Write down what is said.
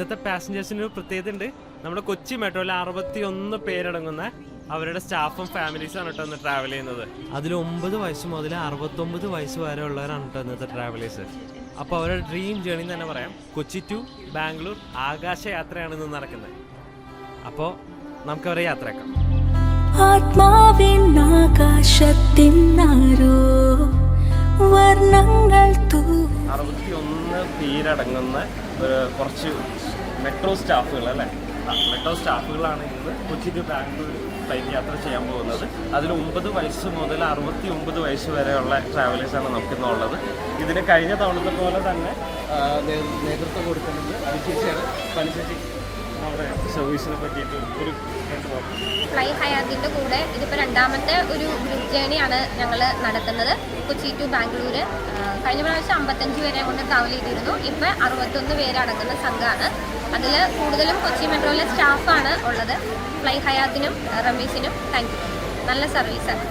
ഇന്നത്തെ പാസഞ്ചേഴ്സിന് ഒരു പ്രത്യേകത ഉണ്ട്. നമ്മുടെ കൊച്ചി മെട്രോയിൽ അറുപത്തി ഒന്ന് പേരടങ്ങുന്ന അവരുടെ സ്റ്റാഫും ഫാമിലീസും ആണ് കേട്ടോ ഇന്ന് ട്രാവൽ ചെയ്യുന്നത്. അതിൽ ഒമ്പത് വയസ്സ് മുതൽ അറുപത്തൊമ്പത് വയസ്സ് വരെ ഉള്ളവരാണ് കേട്ടോ ഇന്നത്തെ ട്രാവലേഴ്സ് അപ്പോൾ അവരുടെ ഡ്രീം ജേണി എന്ന് തന്നെ പറയാം. കൊച്ചി ടു ബാംഗ്ലൂർ ആകാശ യാത്രയാണ് ഇന്ന് നടക്കുന്നത്. അപ്പോൾ നമുക്കവരെ യാത്രയാക്കാം. ആത്മാവിൻ ആകാശത്തിനാരോ വർണങ്ങൾ പേരടങ്ങുന്ന കുറച്ച് മെട്രോ സ്റ്റാഫുകൾ അല്ലേ? മെട്രോ സ്റ്റാഫുകളാണ് ഇന്ന് കൊച്ചി ടു ബാംഗ്ലൂർ ഫ്ലൈറ്റ് യാത്ര ചെയ്യാൻ പോകുന്നത്. അതിൽ ഒമ്പത് വയസ്സ് മുതൽ അറുപത്തി ഒമ്പത് വയസ്സ് വരെയുള്ള ട്രാവലേഴ്സാണ് നമുക്കിന്ന് ഉള്ളത്. ഇതിന് കഴിഞ്ഞ തവണത്തെ പോലെ തന്നെ നേതൃത്വം കൊടുക്കുന്നത് അതിശേഷിയാണ് അനുശേഷി നമ്മുടെ സർവീസിനെ പറ്റിയിട്ട് ഒരു ഫ്ലൈ ഹയാത്തിന്റെ കൂടെ ഇതിപ്പോൾ രണ്ടാമത്തെ ഒരു ഗ്രൂപ്പ് ജേണിയാണ് ഞങ്ങൾ നടത്തുന്നത് കൊച്ചി ടു ബാംഗ്ലൂർ കഴിഞ്ഞ പ്രാവശ്യം അമ്പത്തഞ്ച് പേരെ കൊണ്ട് ട്രാവൽ ചെയ്തിരുന്നു. ഇപ്പം അറുപത്തൊന്ന് പേരടങ്ങുന്ന സംഘമാണ് അതിൽ കൂടുതലും കൊച്ചി മെട്രോയിലെ സ്റ്റാഫാണ് ഉള്ളത്. ഫ്ലൈ ഹയാത്തിനും റമീസിനും താങ്ക് നല്ല സർവീസാണ്